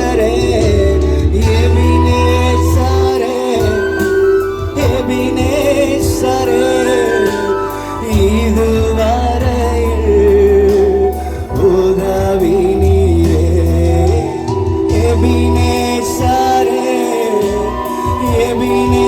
நேசரே ஏமி நேசரே ஏமி நேசரே இதுவரையில் உதவி நீரே ஏமி நேசரே ஏமி நே